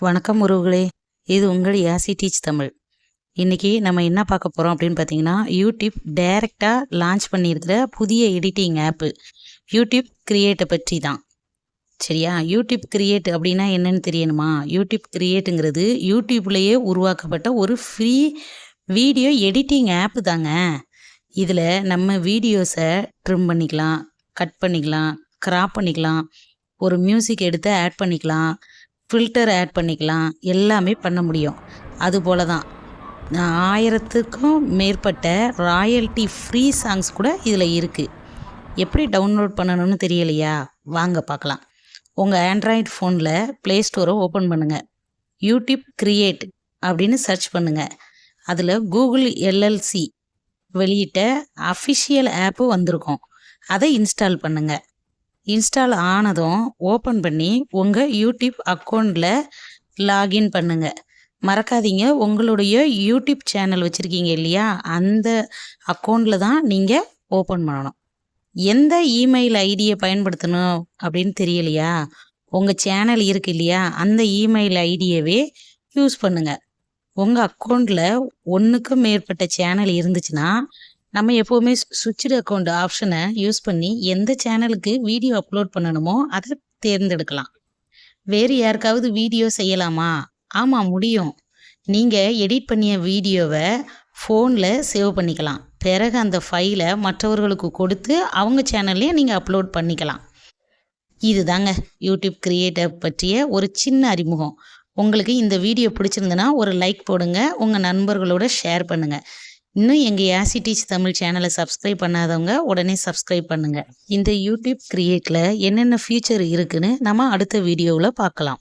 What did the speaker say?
வணக்கம் உறவுகளே. இது உங்கள் யாசி டீச் தமிழ். இன்றைக்கி நம்ம என்ன பார்க்க போகிறோம் அப்படின்னு பார்த்தீங்கன்னா யூடியூப் டைரெக்டாக லான்ச் பண்ணியிருக்கிற புதிய எடிட்டிங் ஆப்பு யூடியூப் கிரியேட்டை பற்றி தான். சரியா? யூடியூப் கிரியேட் அப்படின்னா என்னென்னு தெரியணுமா? யூடியூப் கிரியேட்டுங்கிறது யூடியூப்லேயே உருவாக்கப்பட்ட ஒரு ஃப்ரீ வீடியோ எடிட்டிங் ஆப்பு தாங்க. இதில் நம்ம வீடியோஸை ட்ரிம் பண்ணிக்கலாம் கட் பண்ணிக்கலாம் கிராப் பண்ணிக்கலாம் ஒரு மியூசிக் எடுத்து ஆட் பண்ணிக்கலாம் ஃபில்டர் ஆட் பண்ணிக்கலாம். எல்லாமே பண்ண முடியும். அதுபோல தான் ஆயிரத்துக்கும் மேற்பட்ட ராயல்ட்டி ஃப்ரீ சாங்ஸ் கூட இதில் இருக்குது எப்படி டவுன்லோட் பண்ணணும்னு தெரியலையா? வாங்க பார்க்கலாம். உங்கள் ஆண்ட்ராய்டு ஃபோனில் ப்ளே ஸ்டோரை ஓப்பன் பண்ணுங்கள் யூடியூப் கிரியேட் அப்படின்னு சர்ச் பண்ணுங்கள் அதில் கூகுள் எல்எல்சி வெளியிட்ட அஃபிஷியல் ஆப்பு வந்திருக்கும். அதை இன்ஸ்டால் பண்ணுங்கள் இன்ஸ்டால் ஆனதும் ஓப்பன் பண்ணி உங்கள் யூடியூப் அக்கௌண்ட்டில் லாகின் பண்ணுங்கள் மறக்காதீங்க. உங்களுடைய யூடியூப் சேனல் வச்சுருக்கீங்க இல்லையா? அந்த அக்கௌண்ட்டில் தான் நீங்கள் ஓப்பன் பண்ணணும். எந்த இமெயில் ஐடியை பயன்படுத்தணும் அப்படின்னு தெரியலையா? உங்கள் சேனல் இருக்கு இல்லையா? அந்த இமெயில் ஐடியவே யூஸ் பண்ணுங்கள் உங்கள் அக்கௌண்ட்டில் ஒன்றுக்கும் மேற்பட்ட சேனல் இருந்துச்சுன்னா நம்ம எப்போவுமே சுவிட்ச்டு அக்கௌண்ட் ஆப்ஷனை யூஸ் பண்ணி எந்த சேனலுக்கு வீடியோ அப்லோட் பண்ணணுமோ அதை தேர்ந்தெடுக்கலாம். வேறு யாருக்காவது வீடியோ செய்யலாமா? ஆமாம் முடியும். நீங்கள் எடிட் பண்ணிய வீடியோவை ஃபோனில் சேவ் பண்ணிக்கலாம். பிறகு அந்த ஃபைலை மற்றவர்களுக்கு கொடுத்து அவங்க சேனல்லையே நீங்கள் அப்லோட் பண்ணிக்கலாம். இதுதாங்க யூடியூப் கிரியேட்டர் பற்றிய ஒரு சின்ன அறிமுகம். உங்களுக்கு இந்த வீடியோ பிடிச்சிருந்துன்னா ஒரு லைக் போடுங்க உங்கள் நண்பர்களோட ஷேர் பண்ணுங்கள் இன்னும் எங்கள் யாசி டீச் தமிழ் சேனலை சப்ஸ்கிரைப் பண்ணாதவங்க உடனே சப்ஸ்கிரைப் பண்ணுங்கள் இந்த யூடியூப் கிரியேட்டில் என்னென்ன ஃபியூச்சர் இருக்குன்னு நம்ம அடுத்த வீடியோவில் பார்க்கலாம்.